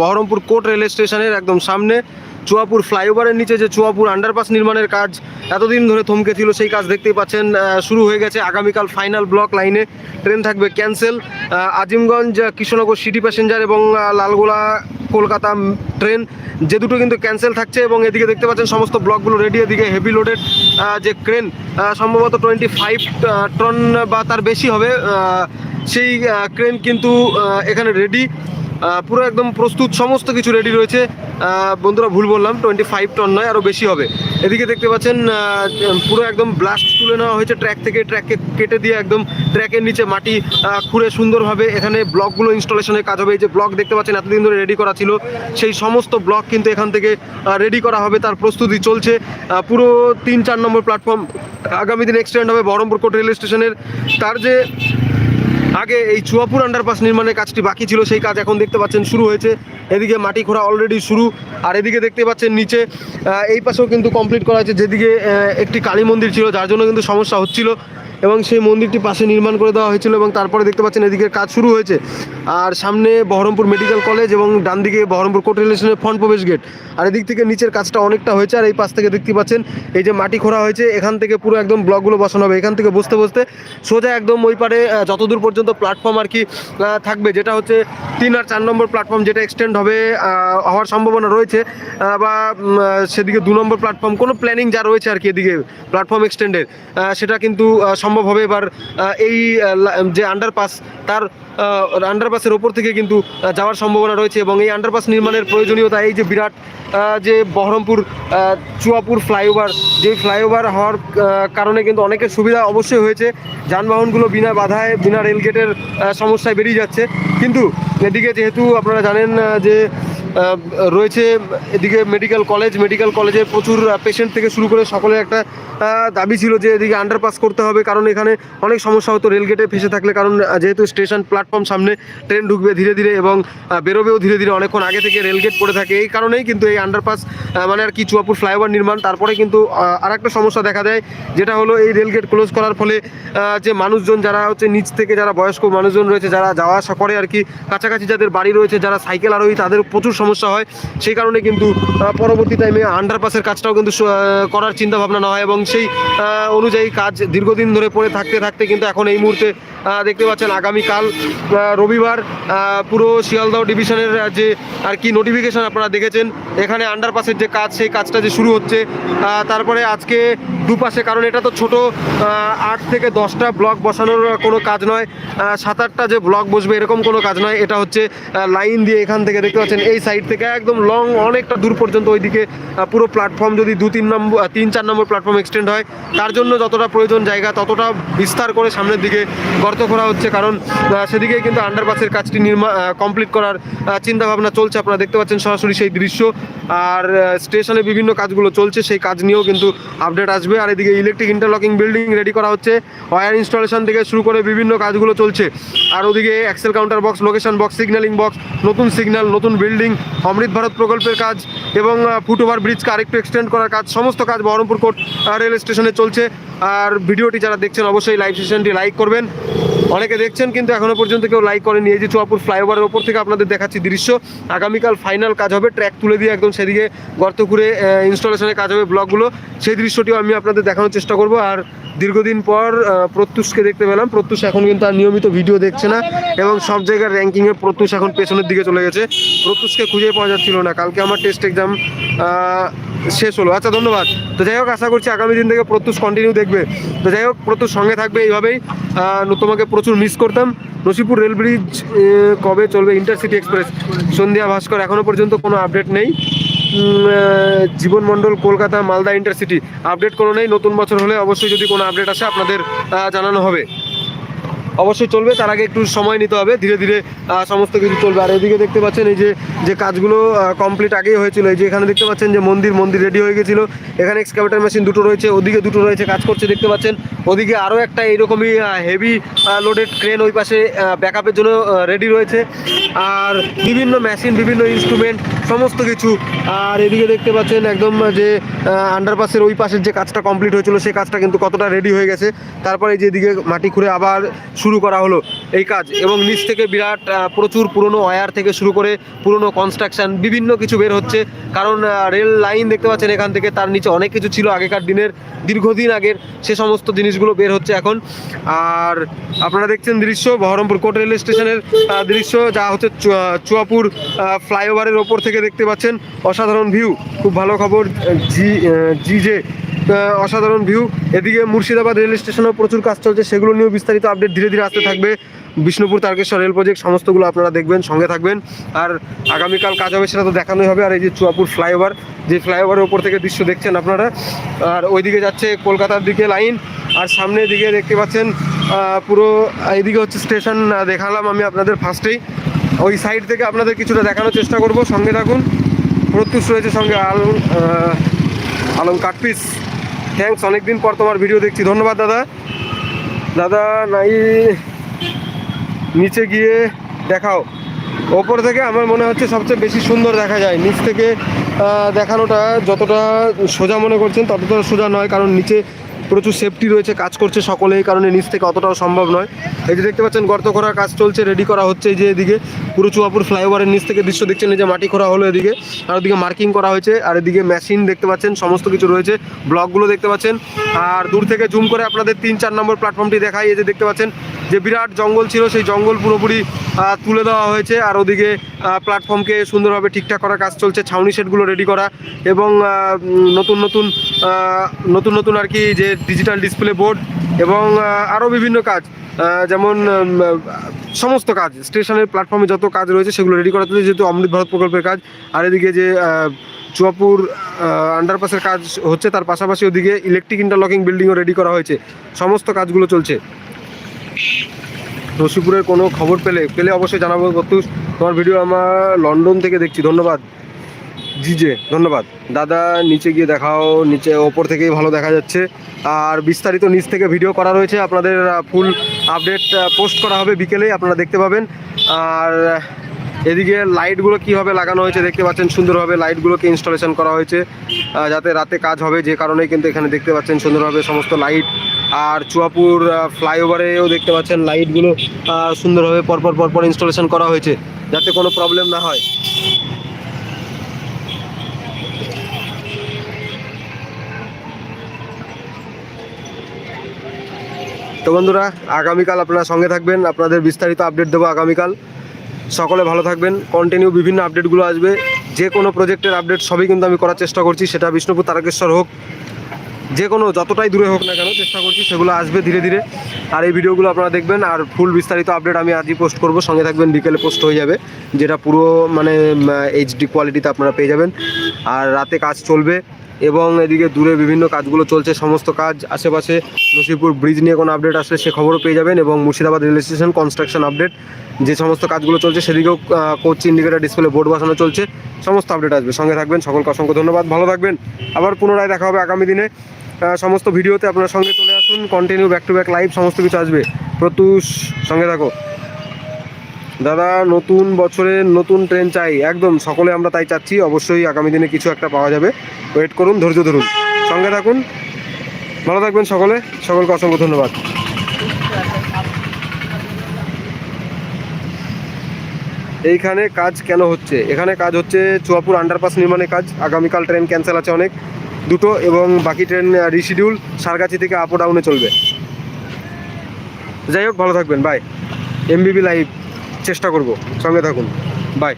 Baharampur court rail স্টেশনের একদম সামনে চুয়াপুর ফ্লাইওভারের নিচে যে চুয়াপুর আন্ডারপাস নির্মাণের কাজ এতদিন ধরে থমকে ছিল, সেই কাজ দেখতেই পাচ্ছেন শুরু হয়ে গেছে আগামীকাল ফাইনাল ব্লক লাইনে ট্রেন থাকবে cancel Azimganj Krishnanagar city passenger এবং লালগোলা, কলকাতা ট্রেন যে দুটো কিন্তু ক্যান্সেল থাকছে এবং এদিকে দেখতে পাচ্ছেন সমস্ত ব্লকগুলো রেডি এদিকে হেভি লোডেড যে ক্রেন সম্ভবত টোয়েন্টি ফাইভ টন বা তার বেশি হবে সেই ক্রেন কিন্তু এখানে রেডি পুরো একদম প্রস্তুত, সমস্ত কিছু রেডি রয়েছে। বন্ধুরা, ভুল বললাম টোয়েন্টি ফাইভ টন নয় আরও বেশি হবে। এদিকে দেখতে পাচ্ছেন পুরো একদম ব্লাস্ট তুলে নেওয়া হয়েছে ট্র্যাক থেকে ট্র্যাককে কেটে দিয়ে একদম ট্র্যাকের নিচে মাটি খুঁড়ে সুন্দরভাবে এখানে ব্লকগুলো ইনস্টলেশনের কাজ হবে। এই যে ব্লক দেখতে পাচ্ছেন, এতদিন ধরে রেডি করা ছিল। সেই সমস্ত ব্লক কিন্তু এখান থেকে রেডি করা হবে, তার প্রস্তুতি চলছে। পুরো তিন চার নম্বর প্ল্যাটফর্ম আগামী দিন এক্সটেন্ড হবে বহরমপুর কোর্ট রেল স্টেশনের। তার যে আগে এই চুয়াপুর আন্ডারপাস নির্মাণের কাজটি বাকি ছিল, সেই কাজ এখন দেখতে পাচ্ছেন শুরু হয়েছে। এদিকে মাটি খোঁড়া অলরেডি শুরু, আর এদিকে দেখতে পাচ্ছেন নিচে এই পাশেও কিন্তু কমপ্লিট করা হয়েছে, যেদিকে একটি কালী মন্দির ছিল, যার জন্য কিন্তু সমস্যা হচ্ছিল। এবং সেই মন্দিরটি পাশে নির্মাণ করে দেওয়া হয়েছিল এবং তারপরে দেখতে পাচ্ছেন এদিকে কাজ শুরু হয়েছে। আর সামনে বহরমপুর মেডিকেল কলেজ এবং ডান দিকে বহরমপুর কোর্ট রিলেশনের ফ্রন্ট প্রবেশ গেট। আর এদিক থেকে নিচের কাজটা অনেকটা হয়েছে আর এই পাশ থেকে দেখতে পাচ্ছেন এই যে মাটি খোঁড়া হয়েছে, এখান থেকে পুরো একদম ব্লকগুলো বসানো হবে। এখান থেকে বসতে বসতে সোজা একদম ওই পারে যতদূর পর্যন্ত প্ল্যাটফর্ম আর কি থাকবে, যেটা হচ্ছে তিন আর চার নম্বর প্ল্যাটফর্ম যেটা এক্সটেন্ড হবে হওয়ার সম্ভাবনা রয়েছে। বা সেদিকে দু নম্বর প্ল্যাটফর্ম কোনো প্ল্যানিং যা রয়েছে আর কি এদিকে প্ল্যাটফর্ম এক্সটেন্ডের সেটা কিন্তু সম্ভব হবে এবার এই যে আন্ডারপাস তার আন্ডারপাসের ওপর থেকে কিন্তু যাওয়ার সম্ভাবনা রয়েছে এবং এই আন্ডারপাস নির্মাণের প্রয়োজনীয়তা, এই যে বিরাট যে বহরমপুর চুয়াপুর ফ্লাইওভার যে ফ্লাইওভার হওয়ার কারণে কিন্তু অনেকের সুবিধা অবশ্যই হয়েছে। যানবাহনগুলো বিনা বাধায়, বিনা রেলগেটের সমস্যায় বেরিয়ে যাচ্ছে। কিন্তু এদিকে যেহেতু আপনারা জানেন যে রয়েছে এদিকে মেডিকেল কলেজ মেডিকেল কলেজে প্রচুর পেশেন্ট থেকে শুরু করে সকলের একটা দাবি ছিল যে এদিকে আন্ডারপাস করতে হবে। কারণ এখানে অনেক সমস্যা হতো রেলগেটে ফেসে থাকলে। কারণ যেহেতু স্টেশন প্ল্যাটফর্ম সামনে ট্রেন ঢুকবে ধীরে ধীরে এবং বেরোবেও ধীরে ধীরে অনেকক্ষণ আগে থেকে রেলগেট পড়ে থাকে। এই কারণেই কিন্তু এই আন্ডারপাস মানে আর কি চুয়াপুর ফ্লাইওভার নির্মাণ। তারপরে কিন্তু আর একটা সমস্যা দেখা দেয়, যেটা হলো এই রেলগেট ক্লোজ করার ফলে যে মানুষজন যারা হচ্ছে নিচ থেকে যারা বয়স্ক মানুষজন রয়েছে, যারা যাওয়া আসা করে আর কি, কাছাকাছি যাদের বাড়ি রয়েছে, যারা সাইকেল আরোহী, তাদের প্রচুর সমস্যা হয়। সেই কারণে কিন্তু পরবর্তী টাইমে আন্ডারপাসের কাজটাও কিন্তু করার চিন্তা ভাবনা না হয় এবং সেই অনুযায়ী কাজ দীর্ঘদিন ধরে পড়ে থাকতে থাকতে কিন্তু এখন এই মুহূর্তে দেখতে পাচ্ছেন আগামীকাল রবিবার পুরো শিয়ালদহ ডিভিশনের যে আর কি নোটিফিকেশন আপনারা দেখেছেন, এখানে আন্ডারপাসের যে কাজ, সেই কাজটা যে শুরু হচ্ছে তারপরে আজকে দুপাশে, কারণ এটা তো ছোট আট থেকে দশটা ব্লক বসানোর কোনো কাজ নয় সাত আটটা যে ব্লক বসবে এরকম কোনো কাজ নয়, এটা হচ্ছে লাইন দিয়ে এখান থেকে দেখতে পাচ্ছেন, এই সাইড থেকে একদম লং অনেকটা দূর পর্যন্ত ওইদিকে পুরো প্ল্যাটফর্ম যদি দু, তিন নম্বর তিন, চার নম্বর প্ল্যাটফর্ম এক্সটেন্ড হয়, তার জন্য যতটা প্রয়োজন জায়গা, ততটা বিস্তার করে সামনের দিকে গর্ত করা হচ্ছে। কারণ সেদিকে কিন্তু আন্ডারপাসের কাজটি নির্মাণ কমপ্লিট করার চিন্তা ভাবনা চলছে। আপনারা দেখতে পাচ্ছেন সরাসরি সেই দৃশ্য। আর স্টেশনে বিভিন্ন কাজগুলো চলছে, সেই কাজ নিয়েও কিন্তু আপডেট আসবে। আর এদিকে ইলেকট্রিক ইন্টারলকিং বিল্ডিং রেডি করা হচ্ছে। ওয়্যার ইনস্টলেশন থেকে শুরু করে বিভিন্ন কাজগুলো চলছে। আর ওদিকে axle counter box location box signalling box নতুন সিগন্যাল নতুন বিল্ডিং অমৃত ভারত প্রকল্পের কাজ এবং ফুটওভার ব্রিজকে আরেকটু এক্সটেন্ড করার কাজ, সমস্ত কাজ বহরমপুর কোর্ট রেল স্টেশনে চলছে। আর ভিডিওটি যারা দেখছেন, অবশ্যই লাইভ সেশনটি লাইক করবেন। অনেকে দেখছেন কিন্তু এখনও পর্যন্ত কেউ লাইক করেনি। এই যে চুয়াপুর ফ্লাইওভারের ওপর থেকে আপনাদের দেখাচ্ছি দৃশ্য। আগামীকাল ফাইনাল কাজ হবে। ট্র্যাক তুলে দিয়ে একদম সেদিকে গর্ত করে ইনস্টলেশনের কাজ হবে ব্লকগুলো। সেই দৃশ্যটিও আমি আপনাদের দেখানোর চেষ্টা করব। আর দীর্ঘদিন পর প্রত্যুষকে দেখতে পেলাম। প্রত্যুষ এখন কিন্তু আর নিয়মিত ভিডিও দেখছে না এবং সব জায়গার র্যাঙ্কিংয়ে প্রত্যুষ এখন পেছনের দিকে চলে গেছে। প্রত্যুষকে খুঁজে পাওয়া যাচ্ছিল না। কালকে আমার টেস্ট এক্সাম শেষ হলো। আচ্ছা ধন্যবাদ। তো যাই হোক, আশা করছি আগামী দিন থেকে প্রত্যুষ কন্টিনিউ দেখবে। তো যাই হোক, প্রত্যুষ সঙ্গে থাকবে এইভাবেই। তোমাকে প্রচুর মিস করতাম। নসিপুর রেল ব্রিজ কবে চলবে ইন্টারসিটি এক্সপ্রেস সন্ধ্যা ভাস্কর এখনও পর্যন্ত কোনো আপডেট নেই। উম, আহ, জীবন মণ্ডল কলকাতা মালদা ইন্টারসিটি আপডেট কোনো নেই। নতুন বছর হলে অবশ্যই যদি কোনো আপডেট আসে আপনাদের জানানো হবে। অবশ্যই চলবে তার আগে একটু সময় নিতে হবে। ধীরে ধীরে সমস্ত কিছু চলবে। আর এদিকে দেখতে পাচ্ছেন এই যে যে কাজগুলো কমপ্লিট আগেই হয়েছিল এই যে এখানে দেখতে পাচ্ছেন যে মন্দির মন্দির রেডি হয়ে গেছিল। এখানে এক্সকাভেটার মেশিন দুটো রয়েছে ওদিকে দুটো রয়েছে কাজ করছে দেখতে পাচ্ছেন। ওদিকে আরও একটা এইরকমই হেভি লোডেড ক্রেন ওই পাশে ব্যাকআপের জন্য রেডি রয়েছে। আর বিভিন্ন মেশিন বিভিন্ন ইনস্ট্রুমেন্ট সমস্ত কিছু। আর এদিকে দেখতে পাচ্ছেন একদম যে আন্ডারপাসের ওই পাশের যে কাজটা কমপ্লিট হয়েছিল সেই কাজটা কিন্তু কতটা রেডি হয়ে গেছে। তারপরে যে এদিকে মাটি খুঁড়ে আবার শুরু করা হলো এই কাজ। এবং নিচ থেকে বিরাট প্রচুর পুরনো ওয়্যার থেকে শুরু করে পুরনো কনস্ট্রাকশন বিভিন্ন কিছু বের হচ্ছে। কারণ রেল লাইন দেখতে পাচ্ছেন এখান থেকে, তার নিচে অনেক কিছু ছিল আগেকার দিনের, দীর্ঘদিন আগের, সে সমস্ত জিনিসগুলো বের হচ্ছে এখন। আর আপনারা দেখছেন দৃশ্য, বহরমপুর কোট রেল স্টেশনের দৃশ্য, যা হচ্ছে চুয়া- চুয়াপুর ফ্লাইওভারের ওপর থেকে দেখতে পাচ্ছেন। অসাধারণ ভিউ। খুব ভালো খবর জি জি যে অসাধারণ ভিউ এদিকে মুর্শিদাবাদ রেল স্টেশনেও প্রচুর কাজ চলছে, সেগুলো নিয়েও বিস্তারিত আপডেট ধীরে ধীরে আসতে থাকবে। বিষ্ণুপুর, তারকেশ্বর রেল প্রজেক্ট সমস্তগুলো আপনারা দেখবেন, সঙ্গে থাকবেন। আর আগামীকাল কাজ হবে, সেটা তো দেখানোই হবে। আর এই যে চুয়াপুর ফ্লাইওভার যে ফ্লাইওভারের ওপর থেকে দৃশ্য দেখছেন আপনারা। আর ওইদিকে যাচ্ছে কলকাতার দিকে লাইন আর সামনের দিকে দেখতে পাচ্ছেন পুরো, এইদিকে হচ্ছে স্টেশন দেখালাম আমি আপনাদের ফার্স্টেই ওই সাইড থেকে আপনাদের কিছুটা দেখানোর চেষ্টা করব, সঙ্গে থাকুন। প্রত্যুষ রয়েছে সঙ্গে, আল আলম কাটপিস থ্যাংকস অনেকদিন পর তোমার ভিডিও দেখছি। ধন্যবাদ, দাদা। দাদা, নাই। নিচে গিয়ে দেখাও। ওপর থেকে আমার মনে হচ্ছে সবচেয়ে বেশি সুন্দর দেখা যায়। নিচ থেকে দেখানোটা যতটা সোজা মনে করছেন, ততটা সোজা নয়, কারণ নিচে প্রচুর সেফটি রয়েছে, কাজ করছে সকলে এই কারণে নিচ থেকে অতটাও সম্ভব নয়। এই যে দেখতে পাচ্ছেন, গর্ত করার কাজ চলছে রেডি করা হচ্ছে এই যে এদিকে। পুরো চুয়াপুর ফ্লাইওভারের নিচ থেকে দৃশ্য দেখছেন এই যে মাটি করা হলো এদিকে। আর ওদিকে মার্কিং করা হয়েছে, আর এদিকে মেশিন দেখতে পাচ্ছেন, সমস্ত কিছু রয়েছে। ব্লকগুলো দেখতে পাচ্ছেন। আর দূর থেকে জুম করে আপনাদের তিন চার নম্বর প্ল্যাটফর্মটি দেখাই। এই যে দেখতে পাচ্ছেন, যে বিরাট জঙ্গল ছিল, সেই জঙ্গল পুরোপুরি তুলে দেওয়া হয়েছে। আর ওদিকে প্ল্যাটফর্মকে সুন্দরভাবে ঠিকঠাক করার কাজ চলছে, ছাউনি সেটগুলো রেডি করা। এবং নতুন নতুন নতুন নতুন আর কি যে ডিজিটাল ডিসপ্লে বোর্ড এবং আরও বিভিন্ন কাজ যেমন সমস্ত কাজ, স্টেশনের প্ল্যাটফর্মে যত কাজ রয়েছে সেগুলো রেডি করা হচ্ছে যেহেতু অমৃত ভারত প্রকল্পের কাজ। আর এদিকে যে চুয়াপুর আন্ডারপাসের কাজ হচ্ছে, তার পাশাপাশি ওদিকে ইলেকট্রিক ইন্টারলকিং বিল্ডিংও রেডি করা হয়েছে। সমস্ত কাজগুলো চলছে। রশিপুরের কোনো খবর পেলে পেলে অবশ্যই জানাব। তোমার ভিডিও আমার লন্ডন থেকে দেখছি। ধন্যবাদ। জি, জে, ধন্যবাদ। দাদা, নিচে গিয়ে দেখাও, নিচে ওপর থেকেই ভালো দেখা যাচ্ছে। আর বিস্তারিত নিচ থেকে ভিডিও করা রয়েছে, আপনাদের ফুল আপডেট পোস্ট করা হবে বিকেলে আপনারা দেখতে পাবেন। আর এদিকে লাইটগুলো কীভাবে লাগানো হয়েছে দেখতে পাচ্ছেন, সুন্দরভাবে লাইটগুলোকে ইনস্টলেশন করা হয়েছে। যাতে রাতে কাজ হবে, যে কারণে কিন্তু এখানে দেখতে পাচ্ছেন সুন্দরভাবে সমস্ত লাইট আর চুয়াপুর ফ্লাইওভারেও দেখতে পাচ্ছেন লাইটগুলো সুন্দরভাবে পরপর পরপর ইনস্টলেশন করা হয়েছে, যাতে কোনো প্রবলেম না হয়। তো বন্ধুরা, আগামীকাল আপনারা সঙ্গে থাকবেন, আপনাদের বিস্তারিত আপডেট দেবো আগামীকাল। সকলে ভালো থাকবেন কন্টিনিউ বিভিন্ন আপডেটগুলো আসবে। যে কোনো প্রজেক্টের আপডেট সবই কিন্তু আমি করার চেষ্টা করছি, সেটা বিষ্ণুপুর তারকেশ্বর হোক, যে কোনো যতটাই দূরে হোক না কেন চেষ্টা করছি, সেগুলো আসবে ধীরে ধীরে। আর এই ভিডিওগুলো আপনারা দেখবেন, আর ফুল বিস্তারিত আপডেট আমি আজই পোস্ট করব। সঙ্গে থাকবেন, বিকেলে পোস্ট হয়ে যাবে, যেটা পুরো মানে এইচডি কোয়ালিটিতে আপনারা পেয়ে যাবেন। আর রাতে কাজ চলবে এবং এদিকে দূরে বিভিন্ন কাজগুলো চলছে, সমস্ত কাজ আশেপাশে নসিপুর ব্রিজ নিয়ে কোনো আপডেট আসলে সে খবরও পেয়ে যাবেন এবং Murshidabad rail station construction update যে সমস্ত কাজগুলো চলছে সেদিকেও কোচ ইন্ডিকেটার ডিসপ্লে বোর্ড বসানো চলছে, সমস্ত আপডেট আসবে। সঙ্গে থাকবেন, সকলকে অসংখ্য ধন্যবাদ, ভালো থাকবেন। আবার পুনরায় দেখা হবে আগামী দিনে। সমস্ত ভিডিওতে আপনার সঙ্গে চলে আসুন continue back to back live সমস্ত কিছু আসবে। প্রত্যুষ, সঙ্গে থাকো। দাদা, নতুন বছরে নতুন ট্রেন চাই। একদম, সকলে আমরা তাই চাচ্ছি। অবশ্যই আগামী দিনে কিছু একটা পাওয়া যাবে। ওয়েট করুন, ধৈর্য ধরুন। সঙ্গে থাকুন। ভালো থাকবেন সকলে। সকলকে অসংখ্য ধন্যবাদ। এইখানে কাজ কেন হচ্ছে? এখানে কাজ হচ্ছে চুয়াপুর আন্ডারপাস নির্মাণের কাজ। আগামীকাল ট্রেন ক্যান্সেল আছে অনেক। দুটো এবং বাকি ট্রেন রিশিডিউল সারগাছি থেকে আপ ডাউনে চলবে। যাই হোক, ভালো থাকবেন। বাই এমবিবি লাইভ চেষ্টা করব। সঙ্গে থাকুন। বাই।